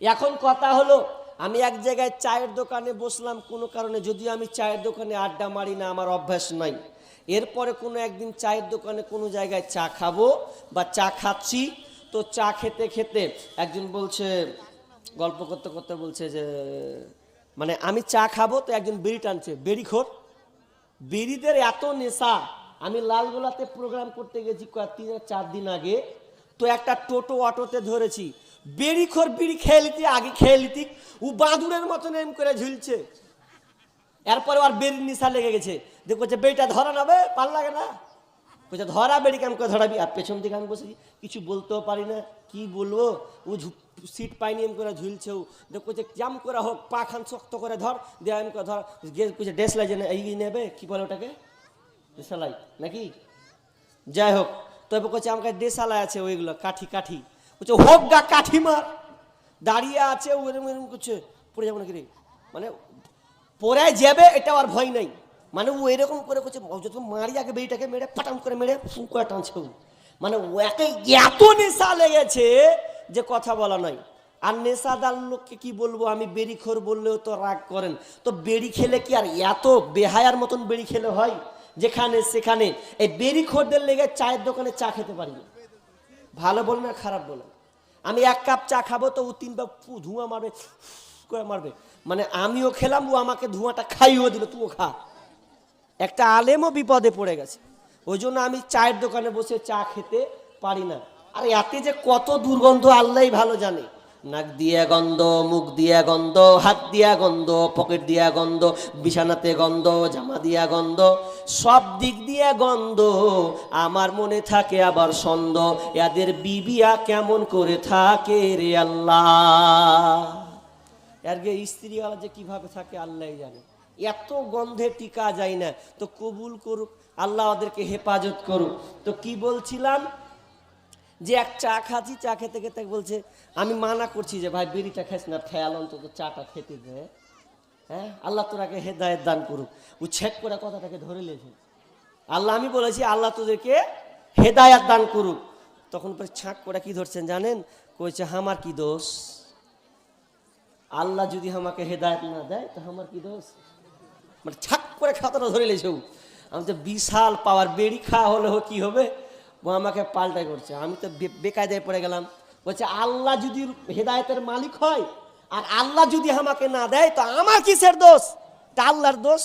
এখন কথা হলো, আমি এক জায়গায় চায়ের দোকানে বসলাম, কোনো কারণে যদিও আমি চায়ের দোকানে আড্ডা মারি না, আমার অভ্যাস নাই। এরপরে কোনো একদিন চায়ের দোকানে কোনো জায়গায় চা খাব বা চা খাচ্ছি, তো চা খেতে খেতে একজন বলছে, গল্প করতে করতে বলছে যে মানে আমি চা খাব, তো একজন বেরি টানছে বেরি খোর। বেরিদের এত নেশা, আমি লালগোলাতে প্রোগ্রাম করতে গেছি তিন চার দিন আগে, তো একটা টোটো অটোতে ধরেছি বেরি খোর বিড়ি খেয়ে লিতি আগে খেয়ে লিতি ও বাঁদুরের মতন এম করে ঝুলছে। এরপরে আর বেরির নিশা লেগে গেছে। দেখো যে বেরিটা ধরা নেবে পাল লাগে না। বলছে ধরা বেরি কেমন করে ধরাবি? আর পেছন দিকে আমি বসে কিছু বলতেও পারি না, কি বলব? ও সিট পাইনি এম করে ঝুলছে ও। দেখো যে জাম করে হোক, পা খান শক্ত করে ধর, দিয়ে এম করে ধর। কিছু ড্রেস লাগে না এই নেবে, কি বলে ওটাকে? দেশালাই নাকি? যাই হোক, তবে বলছে আমার দেশালাই আছে ওইগুলো, কাঠি কাঠি। বলছে, হোক গা কাঠি মার দাঁড়িয়ে আছে ও এরম করছে, পড়ে যাব নাকি রে? মানে পরে যাবে এটা আর ভয় নাই। মানে ও এরকম করে করছে যত মারি আগে বেরিটাকে মেরে পাটাম করে মেরে ফু করে টানছে ও। মানে ওকে এত নেশা লেগেছে যে কথা বলা নয়। আর নেশাদার লোককে কি বলব, আমি বেরি খোর বললেও তো রাগ করেন। তো বেরি খেলে কি আর এত বেহায়ার মতন বেরি খেলে হয়? যেখানে সেখানে। এই বেরি খোরদের লেগে চায়ের দোকানে চা খেতে পারি না। ভালো বলবে না খারাপ বলবে আমি এক কাপ চা খাব তো ও তিন কাপ ধোঁয়া মারবে করে মারবে। মানে আমিও খেলাম, ও আমাকে ধোঁয়াটা খাইও দিল তুও খা। একটা আলেমও বিপদে পড়ে গেছে। ওই জন্য আমি চায়ের দোকানে বসে চা খেতে পারি না। আর এতে যে কত দুর্গন্ধ আল্লাহ ভালো জানে। নাক দিয়া গন্ধ, মুখ দিয়া গন্ধ, হাত দিয়া গন্ধ, পকেট দিয়া গন্ধ, বিছানাতে গন্ধ, জামা দিয়া গন্ধ, সব দিক দিয়া গন্ধ। আমার মনে থাকে আবার সন্দ এদের বিবিয়া কেমন করে থাকে রে আল্লাহ। এরগে স্ত্রীওয়ালা যে কীভাবে থাকে আল্লাহ জানে। এত গন্ধে টিকা যায় না, তো কবুল করুক, আল্লাহ ওদেরকে হেফাজত করুক। তো কি বলছিলাম? যে এক চা খাচ্ছি, চা খেতে খেতে বলছে, আমি মানা করছি যে ভাই বিড়িটা খাইস না খেয়াল অন্তত চাটা খেতে দে হ্যাঁ? আল্লাহ তোরাকে হেদায়ত দান করুক। ও ছেক করে কথাটাকে ধরে লেছে আল্লাহ, আমি বলেছি, আল্লাহ তোদেরকে হেদায়াত দান করুক। তখন পরে ছাঁক করে কি ধরছেন জানেন? কইছে, আমার কি দোষ? আল্লাহ যদি আমাকে হেদায়ত না দেয়, তো আমার কি দোষ? মানে ছাক করে খাতাটা ধরে লেছে ও। আমি তো বিশাল পাওয়ার, বেড়ি খাওয়া হলেও কি হবে? ও আমাকে পাল্টাই করছে। আমি তো বেকায়দায় পড়ে গেলাম। বলছে, আল্লাহ যদি হেদায়তের মালিক হয় আর আল্লাহ যদি আমাকে না দেয়, তো আমার কিসের দোষ? তা আল্লাহর দোষ।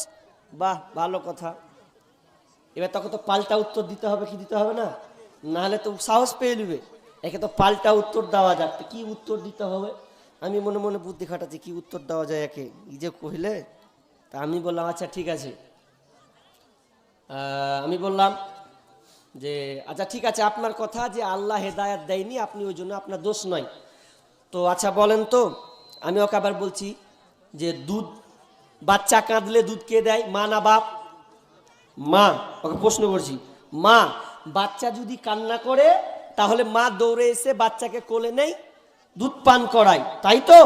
বাহ, ভালো কথা। এবার তখন তো পাল্টা উত্তর দিতে হবে কি দিতে হবে না? নাহলে তো সাহস পেয়ে নেবে। একে তো পাল্টা উত্তর দেওয়া যাক। কি উত্তর দিতে হবে? আমি মনে মনে বুদ্ধি খাটাচ্ছি, কি উত্তর দেওয়া যায় একে? ই যে কহিলে, তা আমি বললাম আচ্ছা ঠিক আছে। আমি বললাম যে আচ্ছা ঠিক আছে, আপনার কথা যে আল্লাহ হেদায়াত দেয়নি, আপনি ওই জন্য আপনার দোষ নয় তো আচ্ছা বলেন তো, আমি ওকে আবার বলছি যে, দুধ, বাচ্চা কাঁদলে দুধ কে দেয়? মা না বাপ? মা, ওকে প্রশ্ন করছি। মা, বাচ্চা যদি কান্না করে, তাহলে মা দৌড়ে এসে বাচ্চাকে কোলে নেই, দুধ পান করায়, তাই তো?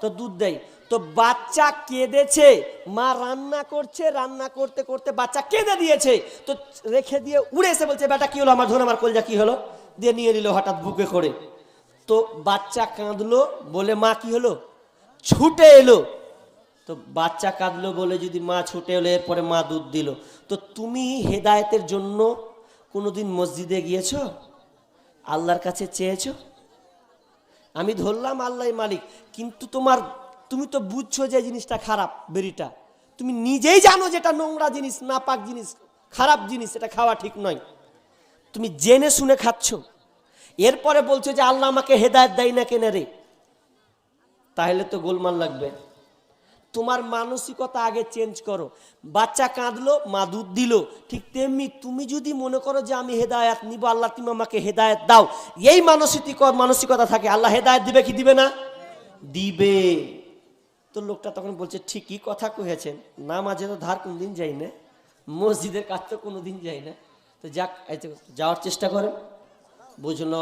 তো দুধ দেয়। তো বাচ্চা কেঁদেছে, মা রান্না করছে, রান্না করতে করতে বাচ্চা কেঁদে দিয়েছে। তো রেখে দিয়ে উড়ে এসে বলছে, বেটা, কি হলো? আমার ধরুন, আমার কলজা কি হলো? দিয়ে নিয়ে নিল হঠাৎ বুকে করে। তো বাচ্চা কাঁদলো বলে, মা, কি হলো? ছুটে এলো। তো বাচ্চা কাঁদলো বলে, যদি মা ছুটে এলো, এরপরে মা দুধ দিল। তো তুমি হেদায়েতের জন্য কোনোদিন মসজিদে গিয়েছো? আল্লাহর কাছে চেয়েছো? আমি ধরলাম আল্লাহ মালিক, কিন্তু তোমার তুমি তো বুঝছ যে জিনিসটা খারাপ, বেরিটা। তুমি নিজেই জানো যেটা নোংরা জিনিস, নাপাক জিনিস, খারাপ জিনিস, এটা খাওয়া ঠিক নয়। তুমি জেনে শুনে খাচ্ছ। এরপরে বলছো যে আল্লাহ আমাকে হেদায়ত দেয় না কেনে রে? তাহলে তো গোলমাল লাগবে। তোমার মানসিকতা আগে চেঞ্জ করো। বাচ্চা কাঁদলো, মা দুধ দিল। ঠিক তেমনি তুমি যদি মনে করো যে আমি হেদায়াত নিব, আল্লাহ তুমি আমাকে হেদায়েত দাও, এই মানসিক মানসিকতা থাকে। আল্লাহ হেদায়েত দিবে কি দিবে না? দিবে। তো লোকটা তখন বলছে, ঠিকই কথা কহেছেন নামাজে তো ধার কোনো দিন যাই না, মসজিদের কাজ তো কোনোদিন যাই না। তো যাক যাওয়ার চেষ্টা করেন। বুঝলো